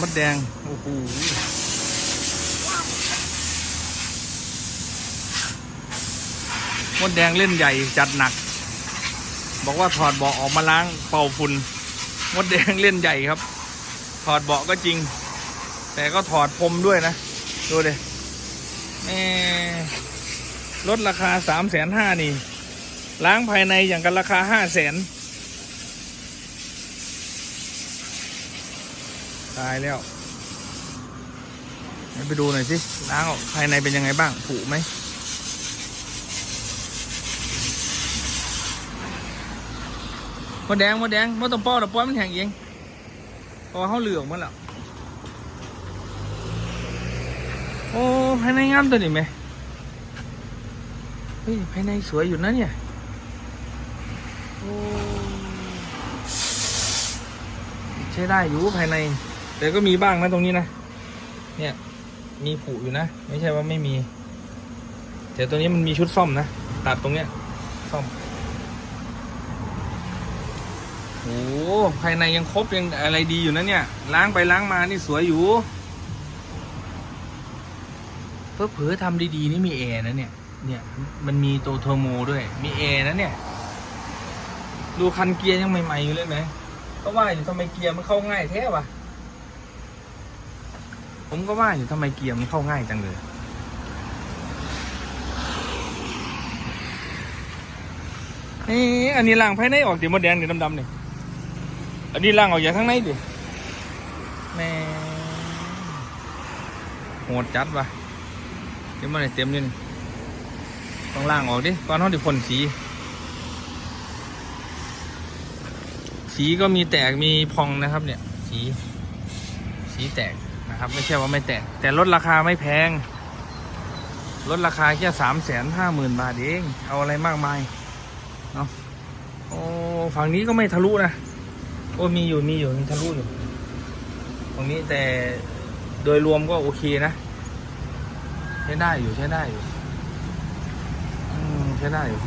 มดแดง โอ้โหมดแดงเล่นใหญ่จัดหนัก บอกว่าถอดเบาะออกมาล้างเป่าฝุ่นมดแดงเล่นใหญ่ครับ ถอดเบาะก็จริง แต่ก็ถอดพรมด้วยนะ ดูเลยแหม่ลดราคาสามแสนห้านี่ ล้างภายในอย่างกันราคาห้าแสน ตายแล้วไปดูหน่อยสิล้างออกภายในเป็นยังไงบ้างผุไหมมดแดงมดแดงมดต้องป้อต่ป้อมันแห้งเองเพราะว่าเขาเหลืองมันแล้วโอ้ภายในงามตัวนี้ไหมเฮ้ยภายในสวยอยู่นะเนี่ยโอ้ใช้ได้อยู่ภายใน แต่ก็มีบ้างนะตรงนี้นะ เนี่ย มีผุอยู่นะ ไม่ใช่ว่าไม่มี แต่ตัวนี้มันมีชุดซ่อมนะ ตัดตรงเนี้ย ซ่อม โอ้ภายในยังครบยังอะไรดีอยู่นะเนี่ย ล้างไปล้างมานี่สวยอยู่ เพื่อเผลอทำดีๆนี่มีแอร์นะเนี่ย เนี่ย มันมีตัวเทอร์โมด้วย มีแอร์นะเนี่ย ดูคันเกียร์ยังใหม่ๆอยู่เลยไหมก็ว่าอยู่ทำไมเกียร์มันเข้าง่ายแท้วะ ผมก็ว่าอยู่ทำไมเกียร์มันเข้าง่ายจังเลย นี่อันนี้ล่างภายในออกสีมดแดงนี่ดำๆนี่อันนี้ล่างออกจากข้างในดิแม่โหดจัดว่ะเดี๋ยวมันได้เต็มเลยนี่ต้องล่างออกดิก่อนเขาดิพ่นสี สีก็มีแตกมีพองนะครับเนี่ย สี สีแตก นะครับ ไม่ใช่ว่าไม่แตกแต่ลดราคาไม่แพงลดราคาแค่สามแสนห้าหมื่นบาทเอง เอาอะไรมากมายเนาะโอ้ฝั่งนี้ก็ไม่ทะลุนะโอ้มีอยู่มีอยู่มีทะลุอยู่ตรงนี้แต่โดยรวมก็โอเคนะ ใช้ได้อยู่ใช้ได้อยู่อืมใช้ได้อยู่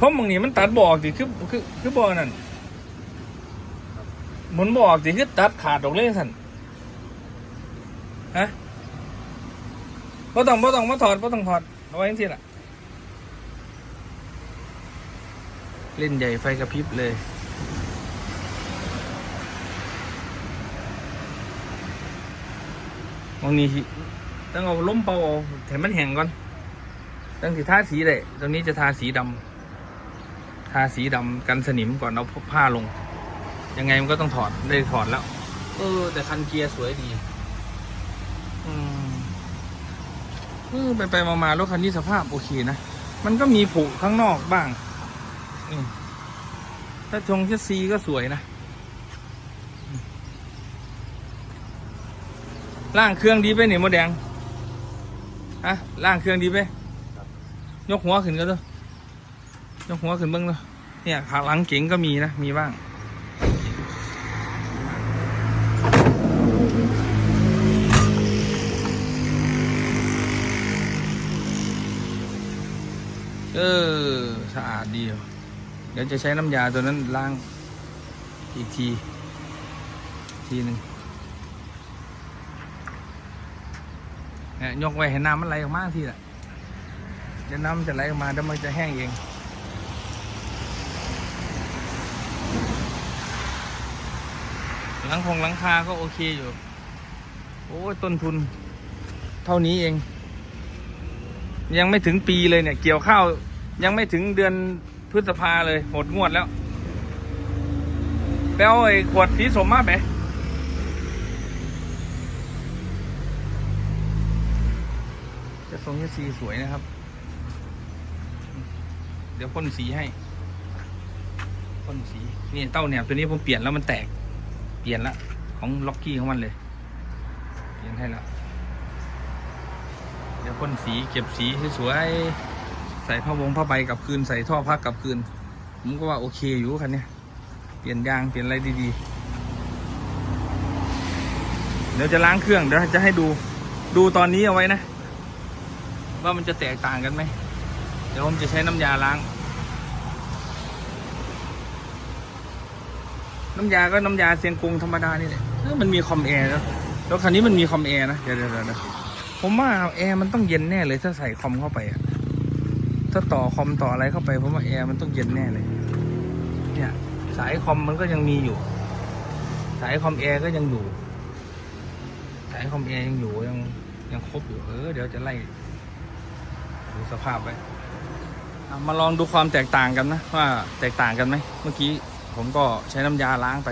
เพราะมึงนี่มันตัดบอกสิคือคือคือบอกนั่นหมุนบอกสิคือตัดขาดออกเลยสันฮะบ่ต้องบ่ต้องมาถอดบ่ต้องถอดเอาไว้ที่ละเล่นใหญ่ไฟกระพริบเลยมองนี้ต้องเอาล้มเป่าเอาแถมมันแห้งก่อนต้องสิทาสีเลยตรงนี้จะทาสีดำ ทาสีดำกันสนิมก่อนเอาผ้าลง ยังไงมันก็ต้องถอดได้ถอดแล้ว เออ แต่คันเกียร์สวยดี อืมเออไปไปๆมาๆรถคันนี้สภาพโอเคนะ มันก็มีผุข้างนอกบ้างอืมถ้าชงเชสซีก็สวยนะล่างเครื่องดีไปเนี่ยโมแดงฮะล่างเครื่องดีไปยกหัวขึ้นก็เถอ ยกหัวขึ้นเบ้างเถอะเนี่ยขาหลังเก๋งก็มีนะ มีบ้าง เออ สะอาดดีว่ะเดี๋ยวจะใช้น้ำยาตัวนั้นล้างอีกที ทีหนึ่งเนี่ยยกไว้เห็นน้ำมันไหลออกมาทีละเดี๋ยวน้ำจะไหลออกมาเดี๋ยวมันจะแห้งเอง หลังคงหลังคาก็โอเคอยู่ โอ้ยต้นทุน เท่านี้เอง ยังไม่ถึงปีเลยเนี่ย เกี่ยวข้าว ยังไม่ถึงเดือนพฤษภาเลยหมดงวดแล้วไปเอาไอ้ขวดสีสมมาไปจะทรงที่สีสวยนะครับ เดี๋ยวพ่นสีให้พ่นสี นี่เต้าแหนบตัวนี้ผมเปลี่ยนแล้วมันแตก เปลี่ยนละของล็อกกี้ของมันเลย เปลี่ยนให้แล้วเดี๋ยวพ่นสีเก็บสีสวยๆใส่ผ้าวงผ้าใบกลับคืนใส่ท่อพักกลับคืนผมก็ว่าโอเคอยู่คันนี้เปลี่ยนยางเปลี่ยนอะไรดีๆ เดี๋ยวจะล้างเครื่องเดี๋ยวจะให้ดูดูตอนนี้เอาไว้นะ ว่ามันจะแตกต่างกันไหมเดี๋ยวผมจะใช้น้ำยาล้าง น้ำยาก็น้ำยาเซียงกงธรรมดานี่แหละเออมันมีคอมแอร์แล้วแล้วคันนี้มันมีคอมแอร์นะเดี๋ยวเดี๋ยวเดี๋ยวผมว่าแอร์มันต้องเย็นแน่เลยถ้าใส่คอมเข้าไปอะถ้าต่อคอมต่ออะไรเข้าไปผมว่าแอร์มันต้องเย็นแน่เลย เนี่ย สายคอมมันก็ยังมีอยู่ สายคอมแอร์ก็ยังอยู่ สายคอมแอร์ยังอยู่ยังยังครบอยู่เออเดี๋ยวจะไล่ดูสภาพไว้มาลองดูความแตกต่างกันนะว่าแตกต่างกันไหมเมื่อกี้ ผมก็ใช้น้ำยาล้างไป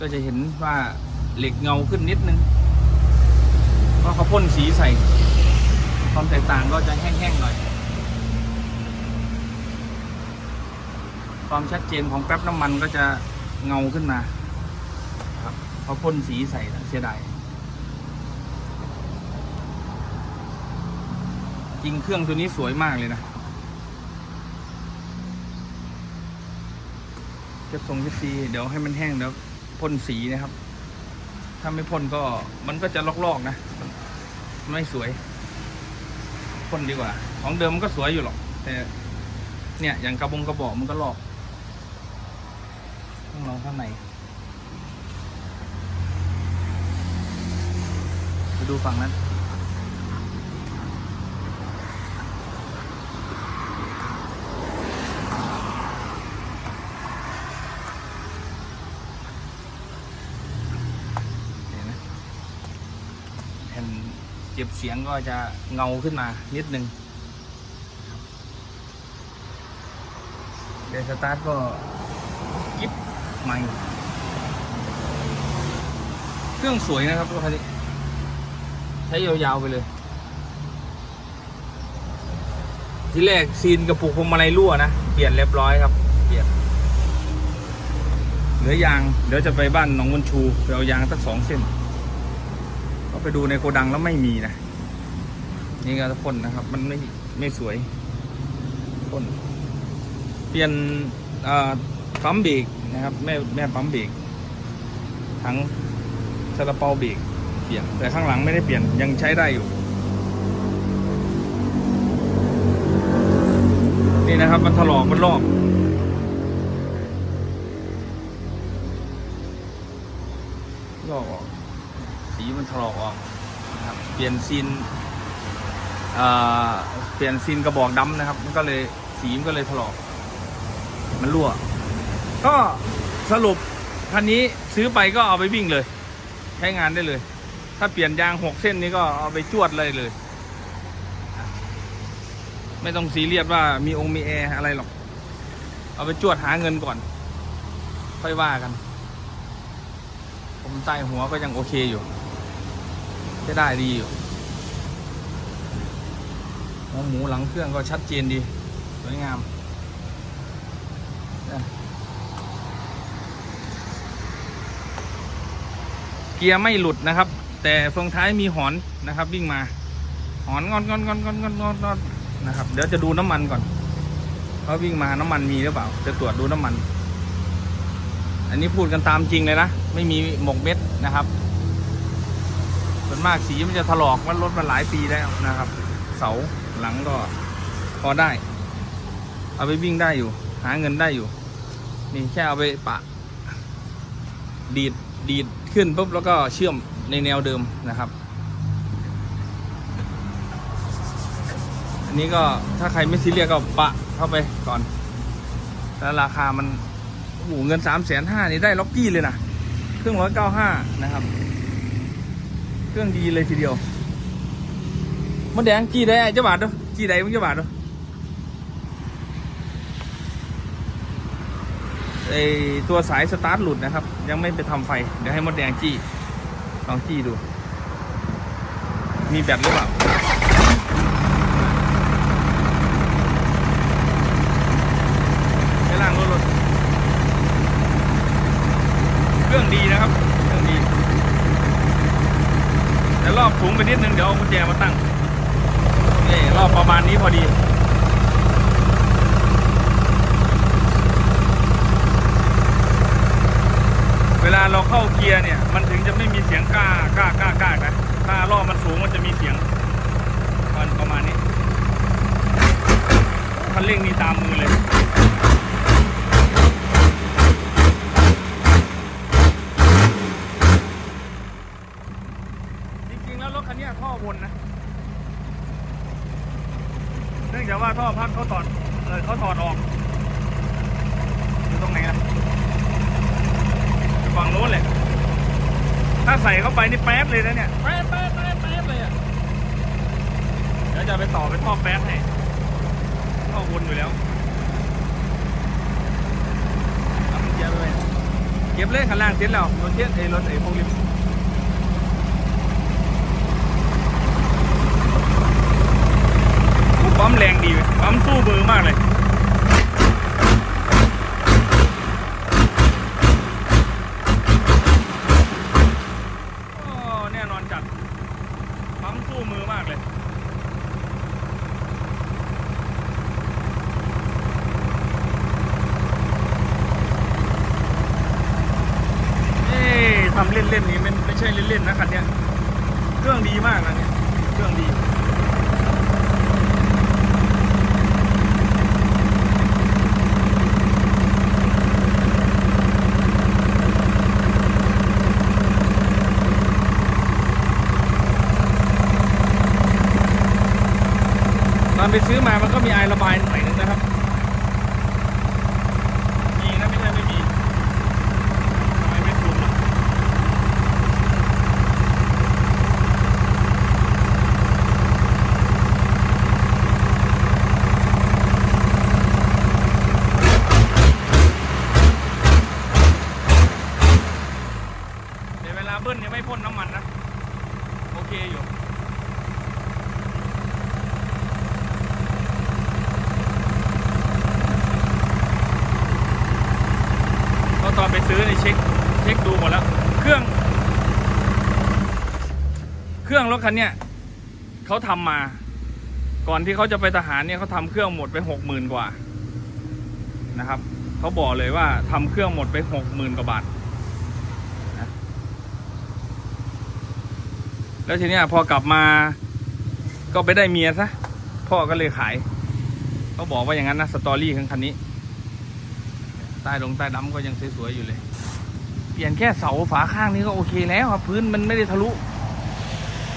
ก็จะเห็นว่าเหล็กเงาขึ้นนิดนึงเพราะเขาพ่นสีใส่ ความแตกต่างก็จะแห้งๆหน่อย ความชัดเจนของแป๊บน้ำมันก็จะเงาขึ้นมาครับเพราะพ่นสีใส่เสียดายจริงเครื่องตัวนี้สวยมากเลยนะ เก็บทรงเก็บสีเดี๋ยวให้มันแห้งเดี๋ยวพ่นสีนะครับ ถ้าไม่พ่นก็มันก็จะลอกๆนะไม่สวยพ่นดีกว่า ของเดิมมันก็สวยอยู่หรอก แต่ เนี่ย อย่างกระบงกระบอกมันก็ลอกต้องลองข้างในไปดูฝั่งนั้น เห็นไหมแผ่นเก็บเสียงก็จะเงาขึ้นมานิดนึงเดี๋ยวสตาร์ทก็ยิบใหม่ เครื่องสวยนะครับรถคันนี้ ใช้ยาวๆไปเลย ที่แรกซีนกระปุกพวงมาลัยรั่วนะ เปลี่ยนเรียบร้อยครับ เปลี่ยน เหลือยาง เดี๋ยวจะไปบ้านหนองวันชูไปเอายางสักสองเส้น ไปดูในโกดังแล้วไม่มีนะ นี่ก็พ่นนะครับ มันไม่ไม่สวยพ่นเปลี่ยนอ่อปั๊มเบรกนะครับ แม่แม่ปั๊มเบรกทั้งซาลาเปาเบรกเปลี่ยนแต่ข้างหลังไม่ได้เปลี่ยนยังใช้ได้อยู่ นี่นะครับ มันถลอกมันลอก สีมันถลอกออกนะครับเปลี่ยนซีนเเปลี่ยนซีนกระบอกดำนะครับ มันก็เลยสีมันก็เลยถลอกมันรั่ว ก็สรุปคันนี้ซื้อไปก็เอาไปวิ่งเลย ใช้งานได้เลย ถ้าเปลี่ยนยางหกเส้นนี้ก็เอาไปจวดเลยเลย ไม่ต้องซีเรียสว่ามีองค์มีแอร์อะไรหรอก เอาไปจวดหาเงินก่อน ค่อยว่ากัน ผมใต้หัวก็ยังโอเคอยู่ ใช้ได้ดีอยู่หัวหมูหลังเครื่องก็ชัดเจนดี สวยงามเกียร์ไม่หลุดนะครับ แต่เฟืองท้ายมีหอนนะครับ วิ่งมา หอนงอนงอนงอนงอนงอนงอนงอนนะครับ เดี๋ยวจะดูน้ำมันก่อนว่าวิ่งมาน้ำมันมีหรือเปล่า จะตรวจดูน้ำมัน อันนี้พูดกันตามจริงเลยนะ ไม่มีหมกเม็ดนะครับ ส่วนมากสีมันจะถลอกมันรถมาหลายปีแล้วนะครับ เสาหลังก็พอได้ เอาไปวิ่งได้อยู่ หาเงินได้อยู่ นี่แค่เอาไปปะ ดีดดีดขึ้นปุ๊บแล้วก็เชื่อมในแนวเดิมนะครับ อันนี้ก็ถ้าใครไม่ซีเรียสก็ปะเข้าไปก่อน แล้วราคามันโอ้โหเงินสามแสนห้านี่ได้ล็อกกี้เลยนะเครื่องร้อยเก้าห้านะครับ เครื่องดีเลยทีเดียวมดแดงกี่ได้เจ้าบาทดูกี่ได้มึงเจ้าบาทดูไอตัวสายสตาร์ทหลุดนะครับ ยังไม่ไปทำไฟ เดี๋ยวให้มดแดงจี้ลองจี้ดู มีแบตหรือเปล่าไปล่างรถรถเครื่องดีนะครับ เครื่อง ดีแต่รอบสูงไปนิดนึงเดี๋ยวเอากุญแจมาตั้งนี่รอบประมาณนี้พอดีเวลาเราเข้าเกียร์เนี่ย มันถึงจะไม่มีเสียงก้าก้าก้าก้านะถ้ารอบมันสูงมันจะมีเสียงมันประมาณนี้คันเร่งนี่ตามมือเลย นื่องจาก ว่าท่อพักเขาถอดเออเขาถอดออกอยู่ตรงไหนอะอยู่ฝั่งโน้นแหละถ้าใส่เข้าไปนี่แป๊บเลยนะเนี่ยแป๊บแป๊บแป๊บแป๊บเลยอะเดี๋ยวจะไปต่อเป็นท่อแป๊บให้ท่อวนอยู่แล้วเอามันเก็บเลยเก็บเลยข้างล่างเสร็จแล้วรถเทียนไอ้รถไอ้พวกลิฟต์โอ้ ปั๊มแรงดีเว้ยปั๊มสู้มือมากเลยโอ้แน่นอนจัดปั๊มสู้มือมากเลยเอ๊ะทำเล่นๆนี้ไม่ไม่ใช่เล่นๆนะคันเนี้ย เครื่องดีมากนะเนี่ย เครื่องดี ตอนไปซื้อมามันก็มีไอระบายหน่อยนึงนะครับ มีนะไม่ใช่ไม่มีทำไมไม่ซูมล่ะเดี๋ยวเวลาเบิ้ลยังไม่พ่นน้ำมันนะ โอเคอยู่ ก็ตอนไป ซื้อในเช็คเช็คดูหมดแล้ว เครื่อง เครื่องรถคันเนี้ยเขาทำมา ก่อนที่เขาจะไปทหารเนี่ยเขาทำเครื่องหมดไปหกหมื่นกว่านะครับเขาบอกเลยว่าทำเครื่องหมดไปหกหมื่นกว่าบาทแล้วทีเนี้ยพอกลับมาก็ไปได้เมียซะพ่อก็เลยขายเขาบอกว่าอย่างนั้นนะสตอรี่ของคันนี้ ใต้ลงใต้ดำก็ยังสวยๆอยู่เลย เปลี่ยนแค่เสาฝาข้างนี้ก็โอเคแล้วครับ พื้นมันไม่ได้ทะลุ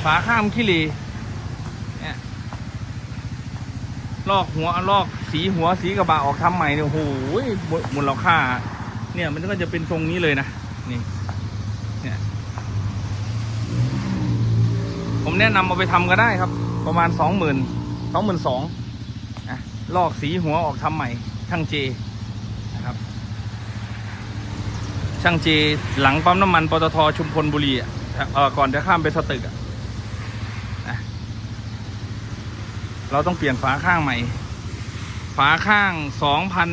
ฝาข้างขี้เหร่เนี่ยลอกหัวลอกสีหัวสีกระบะออกทำใหม่เนี่ยโอ้โหมูลค่า เนี่ยมันก็จะเป็นทรงนี้เลยนะนี่เนี่ยผมแนะนำเอาไปทำก็ได้ครับ ประมาณสองหมื่นสองหมื่นสองะลอกสีหัวออกทำใหม่ช่างเจ นะครับ ช่างเจหลังปั๊มน้ำมันปตทชุมพลบุรีอะเออก่อนจะข้ามไปสตึกอะเราต้องเปลี่ยนฝาข้างใหม่ ฝาข้างสองพัน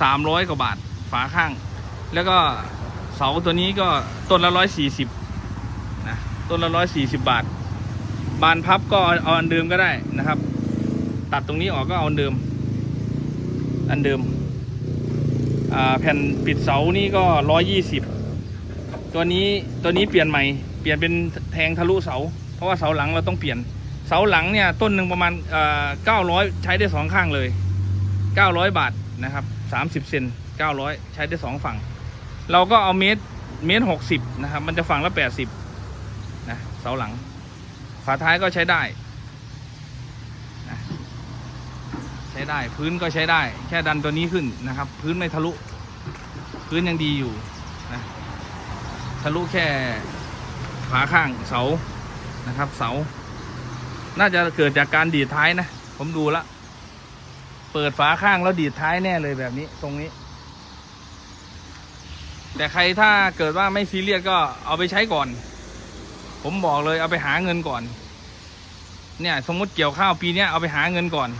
สามร้อยกว่าบาท ฝาข้าง แล้วก็เสาตัวนี้ก็ต้นละร้อยสี่สิบนะต้นละร้อยสี่สิบบาท บานพับก็เอาอันเดิมก็ได้นะครับ ตัดตรงนี้ออกก็เอาอันเดิม อันเดิม แผ่นปิดเสานี่ก็ร้อยยี่สิบตัวนี้ตัวนี้เปลี่ยนใหม่เปลี่ยนเป็นแทงทะลุเสา เพราะว่าเสาหลังเราต้องเปลี่ยนเสาหลังเนี่ยต้นหนึ่งประมาณเก้าร้อยใช้ได้สองข้างเลยเก้าร้อยบาทนะครับสามสิบเซนเก้าร้อยใช้ได้สองฝั่ง เราก็เอาเมตรเมตรหกสิบนะครับมันจะฝั่งละแปดสิบนะเสาหลัง ฝาท้ายก็ใช้ได้นะ ใช้ได้ พื้นก็ใช้ได้ แค่ดันตัวนี้ขึ้นนะครับ พื้นไม่ทะลุ พื้นยังดีอยู่นะทะลุแค่ฝาข้างเสานะครับ เสา น่าจะเกิดจากการดีดท้ายนะ ผมดูแล้วเปิดฝาข้างแล้วดีดท้ายแน่เลยแบบนี้ ตรงนี้ แต่ใครถ้าเกิดว่าไม่ซีเรียสก็เอาไปใช้ก่อน ผมบอกเลยเอาไปหาเงินก่อน เนี่ย สมมติเกี่ยวข้าวปีนี้เอาไปหาเงินก่อน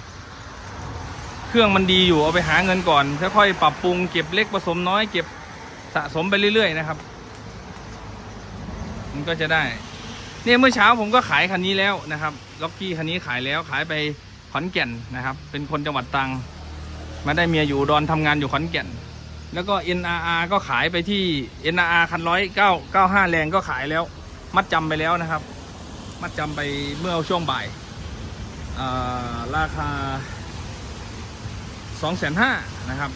เครื่องมันดีอยู่เอาไปหาเงินก่อนค่อยๆปรับปรุงเก็บเล็กผสมน้อยเก็บสะสมไปเรื่อยๆนะครับ มันก็จะได้ เนี่ยเมื่อเช้าผมก็ขายคันนี้แล้วนะครับล็อกกี้คันนี้ขายแล้วขายไปขอนแก่นนะครับ เป็นคนจังหวัดตรังมาได้เมียอยู่ดอนทำงานอยู่ขอนแก่น แล้วก็ NRR ก็ขายไปที่ NRR คันร้อยเก้าเก้าห้าแรงก็ขายแล้ว มัดจำไปแล้วนะครับ มัดจำไปเมื่อช่วงบ่ายอ่าราคา สองแสนห้านะครับ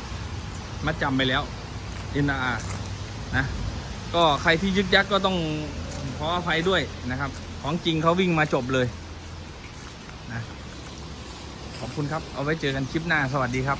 มัดจำไปแล้ว NR นะก็ใครที่ยึกยักก็ต้องขออภัยด้วยนะครับ ของจริงเขาวิ่งมาจบเลยนะขอบคุณครับ เอาไว้เจอกันคลิปหน้าสวัสดีครับ